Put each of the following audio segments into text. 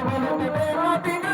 জীবন দিবে না দিন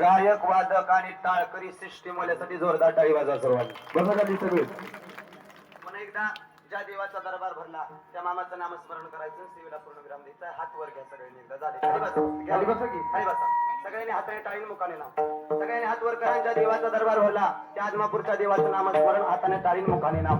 गायक वादक आणि टाळकरी सिस्टीम वाल्यासाठी जोरदार टाळी वाजा सर्वांनी. बघा का सगळे. एकदा ज्या देवाचा दरबार भरला त्या मामाचं नामस्मरण करायचं सेवेला पूर्णविराम द्यायचा हात वर घ्या सगळ्यांनी एकदा. झाले. सगळ्यांनी हाताने टाळी मुखाने नाव सगळ्यांनी हात वर करा ज्या देवाचा दरबार भरला त्या आदमापूरच्या देवाचं नामस्मरण हाताने टाळी मुखाने नाव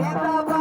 रे बाबा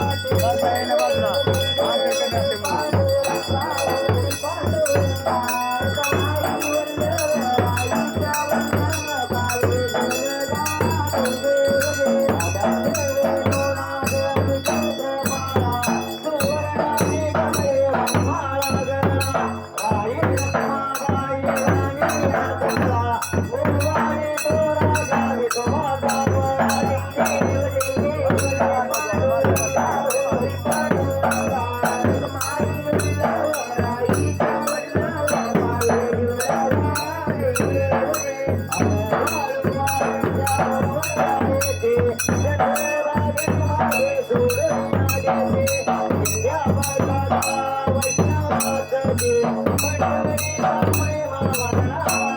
ಮಾಡಿ ಬರ್ತೇನೆ ना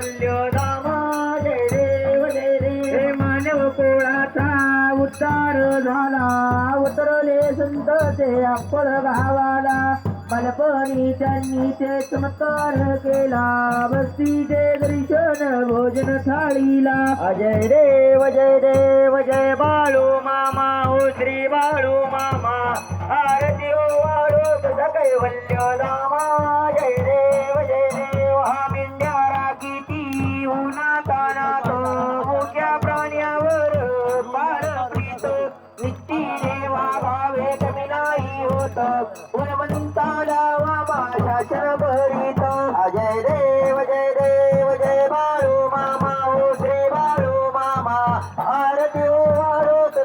कौशल्य दामा झाला. उतरले संत ते अकोळ गावाला. बालपणी त्यांनी ते चमत्कार केला बस्तीचे दर्शन भोजन थाळीला. अजय देव जय देव जय बाळू मामा हो श्री बाळू मामा. आरती हो वाळू कैवल्य दामा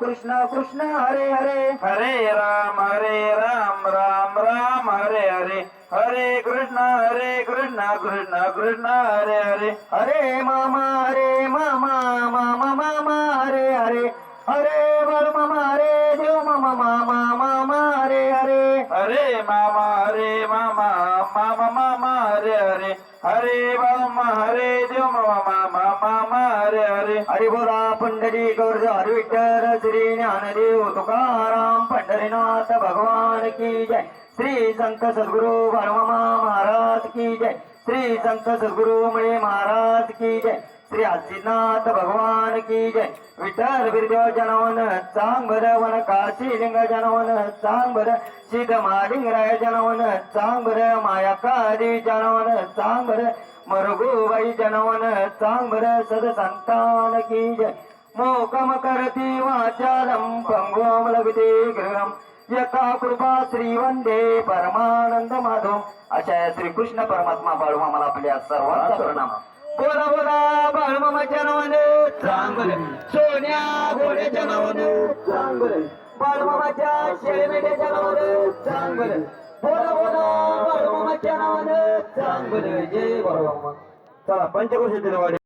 कृष्ण कृष्ण हरे हरे. हरे राम हरे राम राम राम हरे हरे. हरे कृष्ण हरे कृष्ण कृष्ण कृष्ण हरे हरे. हरे मामा हरे मामा मामा मामा हरे हरे. हरे बर मामा हरे देव मामा मामा मामा हरे हरे. हरे मामा हरे मामा मामा मामा हरे हरे. हरे मामा हरे देव मामा मामा मामा हरे हरे. हरि बोला पंढरी गौर भगवान की जय। श्री संत सद्गुरु बाळमामा महाराज की जय। श्री संत सद्गुरु मुळे महाराज की जय। श्री आदिनाथ भगवान की जय। विठ्ठल बिरदेव जनवन चांग बर वन काशी लिंग जनवन चांग बर सिद्ध महालिंगराय जनवन चांग बर मायाकादेवी जनवन चांग बर मरगुबाई जनवन चांग बर सद संतान की जय। मोकम करती वाचालम पंगोम लगते गृहम। यथा कृपा श्री वंदे परमानंद माधव अशा या श्रीकृष्ण परमात्मा बाळू मला आपल्या सर्वांचा प्रणाम. बोला बोला बाळमामा जनवन. चांगल. सोन्या घोडे जनवन. चांगल. बाळमामाच्या शेळमेढे जनवन. चांगल. बोला बोला बाळमामाच्या नावानं चांगल. जय बाळमामा चला पंचकृषी दिलवाडी